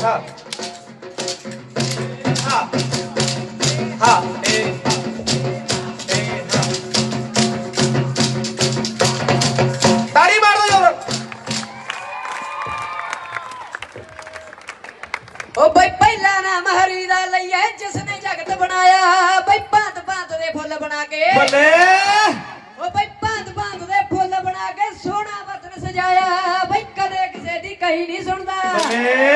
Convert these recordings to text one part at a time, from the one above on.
ਹਾਂ ਤਾੜੀ ਮਾਰ ਦੋ ਜੋਰ ਓ ਬਈ ਪਹਿਲਾ ਨਾਮ ਹਰੀ ਦਾ ਲਈਏ ਜਿਸ ਨੇ ਜਗਤ ਬਣਾਇਆ। ਬਈ ਭਾਂਤ ਭਾਂਤ ਦੇ ਫੁੱਲ ਬਣਾ ਕੇ। ਬੱਲੇ। ਓ ਬਈ ਭਾਂਤ ਭਾਂਤ ਦੇ ਫੁੱਲ ਬਣਾ ਕੇ ਸੋਹਣਾ ਵਤਨ ਸਜਾਇਆ। ਬਈ ਕਦੇ ਕਿਸੇ ਦੀ ਕਹੀ ਨਹੀਂ ਸੁਣਦਾ। ਬੱਲੇ।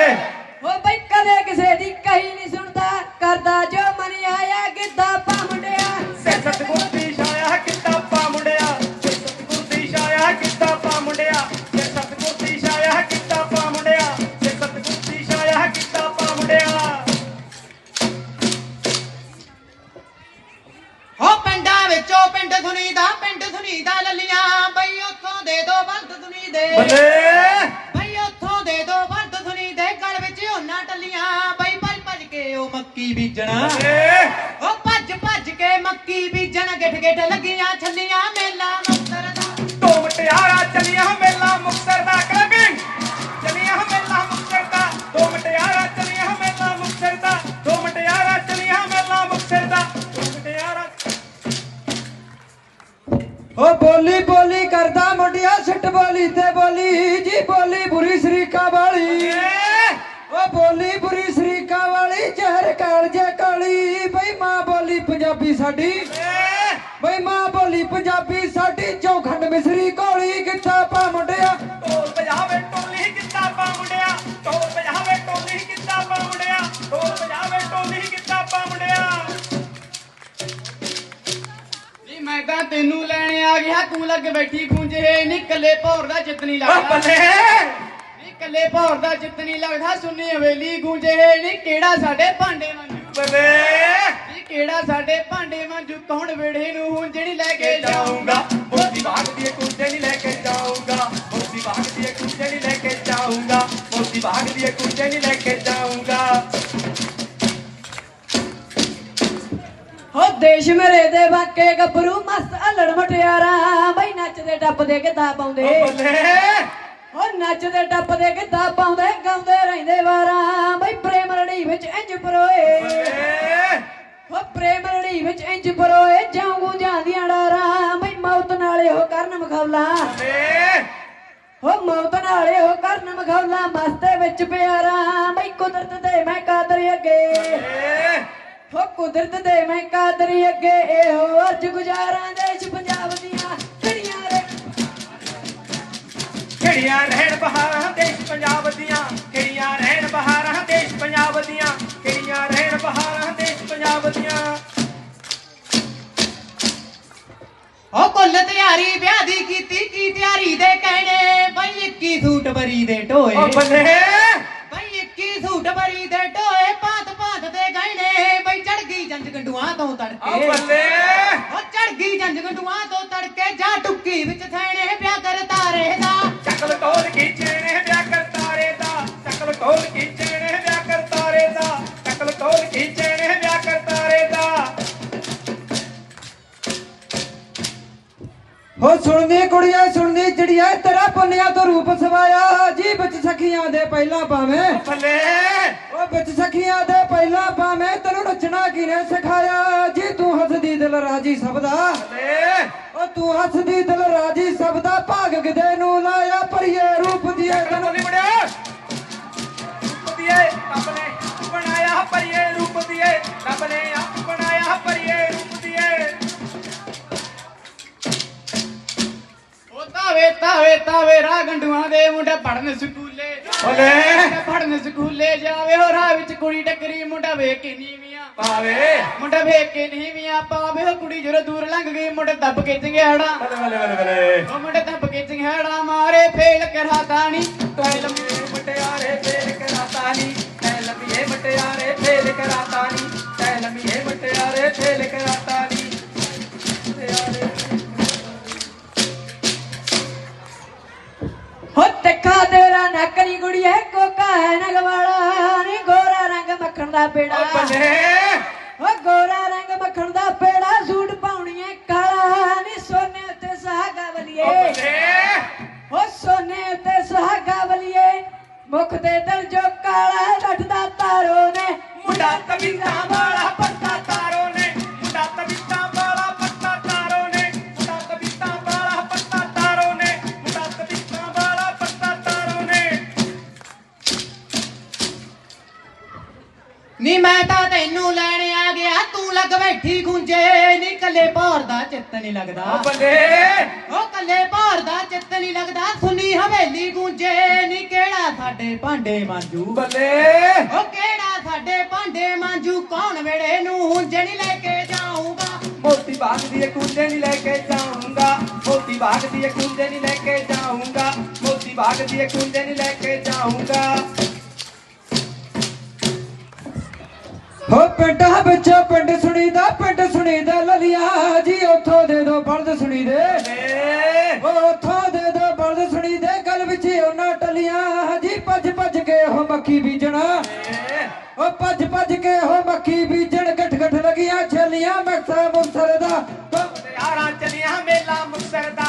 ਦਾ ਲੱਲੀਆਂ ਬਈ ਉੱਥੋਂ ਦੇ ਦੋ ਬੰਦ ਸੁਣੀ ਦੇ। ਬੱਲੇ! ਬਈ ਉੱਥੋਂ ਦੇ ਦੋ ਬੰਦ ਸੁਣੀ ਦੇ ਗਲ ਵਿੱਚ ਉਹਨਾਂ ਟੱਲੀਆਂ। ਬਈ ਭੱਜ ਭੱਜ ਕੇ ਉਹ ਮੱਕੀ ਬੀਜਣਾ। ਉਹ ਭੱਜ ਭੱਜ ਕੇ ਮੱਕੀ ਬੀਜਣ ਗਿੱਠ ਗਿੱਠ ਲੱਗੀਆਂ ਛੱਲੀਆਂ ਮੇਲਾ। ਮੁਕਤਰ ਦਾ ਦੋ ਮਟਿਆਰਾ ਚਲੀਆਂ ਓ ਬੋਲੀ ਬੋਲੀ ਕਰਦਾ ਮੁੰਡਿਆ, ਸਿੱਟ ਬੋਲੀ ਤੇ ਬੋਲੀ। ਜੀ ਬੋਲੀ ਬੁਰੀ ਸ਼ਰੀਕਾ ਵਾਲੀ। ਓ ਬੋਲੀ ਬੁਰੀ ਸ਼ਰੀਕਾ ਵਾਲੀ, ਜ਼ਹਿਰ ਕਾਲਜੇ ਕਾਲੀ। ਬਈ ਮਾਂ ਬੋਲੀ ਪੰਜਾਬੀ ਸਾਡੀ। ਬਈ ਮਾਂ ਬੋਲੀ ਪੰਜਾਬੀ ਸਾਡੀ, ਚੌਖੰਡ ਮਿਸਰੀ ਕੋਲੀ। ਕਿੱਥਾ ਪਾ ਮੁੰਡੇ ਆ ਗਿਆ ਤੂੰ ਲੱਗ ਬੈਠੀ ਗੂੰਜੇ ਨਿਕਲੇ ਭੌਰ ਦਾ ਚਿੱਤ ਨਹੀਂ ਓ ਲੱਗਦਾ। ਬੱਲੇ! ਨੀ ਕੱਲੇ ਭੌਰ ਦਾ ਚਿੱਤ ਨਹੀਂ ਲੱਗਦਾ ਸੁੰਨੀ ਹਵੇਲੀ ਗੂੰਜੇ ਨੀ ਕਿਹੜਾ ਸਾਡੇ ਭਾਂਡੇ ਮੰਜੂ ਬੱਲੇ! ਨੀ ਕਿਹੜਾ ਸਾਡੇ ਭਾਂਡੇ ਮੰਜੂ ਕੌਣ ਵੇੜੇ ਨੂੰ ਹੁੰਜਣੀ ਲੈ ਕੇ ਕੇ ਜਾਊਂਗਾ? ਜਾਊਂਗਾ। ਮੋਤੀ ਬਾਗ ਦੀ ਕੁੰਜੇ ਨਹੀਂ ਲੈ ਕੇ ਜਾਊਂਗਾ। ਮੋਤੀ ਬਾਗ ਦੀ ਕੁੰਜੇ ਨਹੀਂ ਲੈ ਕੇ ਜਾਊਂਗਾ। ਮੋਤੀ ਬਾਗ ਦੀ ਕੁੰਜੇ ਨਹੀਂ ਲੈ ਕੇ ਜਾਊਂਗਾ। ਹੋ ਦੇਸ਼ ਮੇਰੇ ਦੇ ਵਾਕੇ ਗੱਭਰੂ ਮਸਤ ਮਟਿਆਰਾ ਬਈ ਨੱਚਦੇ ਟੱਪਦੇ ਗਿੱਧਾ ਪਾਉਂਦੇ? ਓ ਬੱਲੇ। ਹੋ ਨੱਚਦੇ ਟੱਪਦੇ ਗਿੱਧਾ ਪਾਉਂਦੇ? ਗਾਉਂਦੇ ਰਹਿੰਦੇ ਵਾਰਾਂ। ਬਈ ਪ੍ਰੇਮ ਲੜੀ ਵਿੱਚ ਇੰਜ ਪਰੋਏ। ਬੱਲੇ। ਹੋ ਪ੍ਰੇਮ ਲੜੀ ਵਿੱਚ ਇੰਜ ਪਰੋਏ ਜਾਊਂਗੂ ਜਾਂਦੀਆਂ ਡਾਰਾਂ। ਬਈ ਮੌਤ ਨਾਲੇ ਹੋ ਕਰਨ ਮਖੌਲਾ। ਹੋ ਮੌਤ ਨਾਲੇ ਹੋ ਕਰਨ ਮਖੌਲਾ ਮਸਤੇ ਵਿੱਚ ਪਿਆਰਾ। ਬਈ ਕੁਦਰਤ ਦੇ ਮੈਂ ਕਾਦਰ ਅੱਗੇ। ਬੱਲੇ। ਹੋ ਕੁਦਰਤ ਦੇ ਮੈਂ ਕਾਦਰੀ ਅੱਗੇ। ਇਹੋ ਅਰਜ ਗੁਜ਼ਾਰਾਂ ਦੇਸ਼ ਕਿਹੜੀਆਂ ਰਹਿਣ ਬਹਾਰਾਂ ਦੇਸ਼ ਪੰਜਾਬ ਦੀਆਂ? ਕਿਹੜੀਆਂ ਰਹਿਣ ਬਹਾਰਾਂ ਦੇਸ਼ ਪੰਜਾਬ ਦੀਆਂ? ਕਿਹੜੀਆਂ ਰਹਿਣ ਬਹਾਰਾਂ ਦੇਸ਼ ਪੰਜਾਬ ਦੀਆਂ? ਓ ਕੁੱਲ ਤਿਆਰੀ ਵਿਆਹ ਦੀ ਕੀਤੀ ਕੀ ਤਿਆਰੀ ਦੇ ਕਹਿਣੇ? ਬਈ 21 ਸੂਟ ਬਰੀ ਦੇ ਢੋਏ ਓ ਬੱਲੇ। ਬਈ 21 ਸੂਟ ਬਰੀ ਦੇ ਢੋਏ ਭਾਂਤ ਭਾਂਤ ਦੇ ਗਹਿਣੇ। ਬਈ ਚੜ ਗਈ ਜੰਜ ਗੰਡੂਆਂ ਤੋਂ ਓ ਤੜਕੇ ਬੱਲੇ। ਓ ਚੜ ਗਈ ਜੰਜ ਗੰਡੂਆਂ ਤੋਂ ਤੜਕੇ ਜਾ ਟੁੱਕੀ ਵਿੱਚ ਥੈਣੇ। ਹੋ ਸੁਣਦੀ ਕੁੜੀਆਂ ਸੁਣਦੀ ਚਿੜੀਆਂ ਤੇਰਾ ਪੁੰਨਿਆ ਤੋਂ ਰੂਪ ਸਵਾਇਆ। ਜੀ ਵਿੱਚ ਸਖੀਆਂ ਦੇ ਪਹਿਲਾਂ ਪਾਵੇਂ ਬੱਲੇ। ਉਹ ਵਿੱਚ ਸਖੀਆਂ ਦੇ ਪਹਿਲਾਂ ਪਾਵੇਂ ਤੈਨੂੰ ਨੱਚਣਾ ਕਿਨੇ ਸਿਖਾਇਆ? ਜੀ ਤੂੰ ਹੱਸਦੀ ਦਿਲ ਰਾਜੀ ਸਭ ਦਾ। ਬੱਲੇ। ਉਹ ਤੂੰ ਹੱਸਦੀ ਦਿਲ ਰਾਜੀ ਸਭ ਦਾ। ਭਾਗ ਕਿਦੇ ਨੂੰ ਲਾਇਆ ਪਰਿਏ ਰੂਪ ਦੀਏ ਤੈਨੂੰ ਬੋਲੀ ਮੁੰਡਿਆ ਰੂਪ ਦੀਏ ਰੱਬ ਨੇ ਬਣਾਇਆ ਪਰਿਏ ਰੂਪ ਦੀਏ ਰੱਬ ਨੇ ਤਾਵੇ ਤਾਵੇ ਤਾਵੇ ਰਾ ਗੰਡੂਆਂ ਦੇ ਮੁੰਡੇ ਪੜਨ ਸਕੂਲੇ। ਮੁੰਡਾ ਪੜਨ ਸਕੂਲੇ ਜਾਵੇ ਹੋ ਰਾਹ ਵਿੱਚ ਕੁੜੀ ਟੱਕਰੀ ਮੁੰਡਾ ਵੇਖ ਕੇ ਨੀਵੀਆਂ। ਪਾਵੇ। ਮੁੰਡਾ ਵੇਖ ਕੇ ਨੀਵੀਆਂ ਪਾਵੇ ਉਹ ਕੁੜੀ ਜਦੋਂ ਦੂਰ ਲੰਘ ਗਈ ਮੁੰਡੇ ਦੱਬ ਕੇ ਚੰਗਿਆੜਾ। ਬੱਲੇ ਬੱਲੇ ਬੱਲੇ ਬੱਲੇ। ਉਹ ਮੁੰਡੇ ਦੱਬ ਕੇ ਚੰਗਿਆੜਾ ਮਾਰੇ ਫੇਲ ਕਰਾਤਾ ਨੀ ਐ ਲੰਮੀਏ ਮਟਿਆਰੇ ਫੇਲ ਕਰਾਤਾ ਨੀ ਐ ਲੰਮੀਏ ਮਟਿਆਰੇ ਫੇਲ ਕਰਾਤਾ ਨੀ ਦਾ ਬੇੜਾ ਬੱਲੇ। ਓ ਗੋਰਾ ਰੰਗ ਮੱਖਣ ਦਾ ਪੇੜਾ ਸੂਟ ਪਾਉਣੀਏ ਕਾਲਾ ਨੀ ਸੋਨੇ ਉੱਤੇ ਸਹਾਗਾ ਬਲੀਏ ਓ ਸੋਨੇ ਉੱਤੇ ਸਹਾਗਾ ਬਲੀਏ ਮੁਖ ਦੇ ਦਿਲ ਜੋ ਕਾਲਾ ਡੱਟਦਾ ਤਾਰੋ ਨੇ। ਮੁੰਡਾ ਤਵੀਤਾ ਵਾਲਾ। ਨੀ ਮੈਂ ਤਾਂ ਤੈਨੂੰ ਲੈਣ ਆ ਗਿਆ ਤੂੰ ਲੱਗ ਬੈਠੀ ਗੁੰਜੇ ਨੀ ਕੱਲੇ ਭੌਰ ਦਾ ਚਿੱਤ ਨਹੀਂ ਲੱਗਦਾ। ਬੱਲੇ। ਉਹ ਕੱਲੇ ਭੌਰ ਦਾ ਚਿੱਤ ਨਹੀਂ ਲੱਗਦਾ ਸੁਨੀ ਹਵੇਲੀ ਗੁੰਜੇ ਨੀ ਕਿਹੜਾ ਸਾਡੇ ਭਾਂਡੇ ਮਾਂਜੂ। ਬੱਲੇ। ਉਹ ਕਿਹੜਾ ਸਾਡੇ ਭਾਂਡੇ ਮਾਂਜੂ ਕੌਣ ਵੇੜੇ ਨੂੰ ਹੁੰਜਣੀ ਲੈ ਕੇ ਜਾਊਗਾ। ਮੋਤੀ ਬਾਗ ਦੀ ਕੁੰਡੇ ਨਹੀਂ ਲੈ ਕੇ ਜਾਊਂਗਾ ਮੋਤੀ ਬਾਗ ਦੀ ਕੁੰਡੇ ਨਹੀਂ ਲੈ ਕੇ ਜਾਊਂਗਾ ਮੋਤੀ ਬਾਗ ਦੀ ਕੁੰਡੇ ਨਹੀਂ ਲੈ ਕੇ ਜਾਊਂਗਾ। ਪਿੰਡਾਂ ਵਿੱਚ ਪਿੰਡ ਸੁਣੀਦਾ ਪਿੰਡ ਸੁਣੀਦਾ ਲਲੀਆ ਜੀ ਉੱਥੋਂ ਦੇ ਦੋ ਬਲਦ ਸੁਣੀਦੇ। ਉਹ ਉੱਥੋਂ ਦੇ ਦੋ ਬਲਦ ਸੁਣੀਦੇ ਗਲ ਵਿੱਚ ਉਹਨਾਂ ਟਲੀਆਂ ਜੀ ਭੱਜ ਭੱਜ ਕੇ ਉਹ ਮੱਕੀ ਬੀਜਣਾ। ਉਹ ਭੱਜ ਭੱਜ ਕੇ ਉਹ ਮੱਕੀ ਬੀਜਣ ਗੱਠ ਗੱਠ ਲੱਗੀਆਂ ਛੇਲੀਆਂ ਮਕਸਾ ਮੁਕਸਰ ਦਾ। ਯਾਰਾਂ ਚਲੀਆਂ ਮੇਲਾ ਮੁਕਤਸਰ ਦਾ।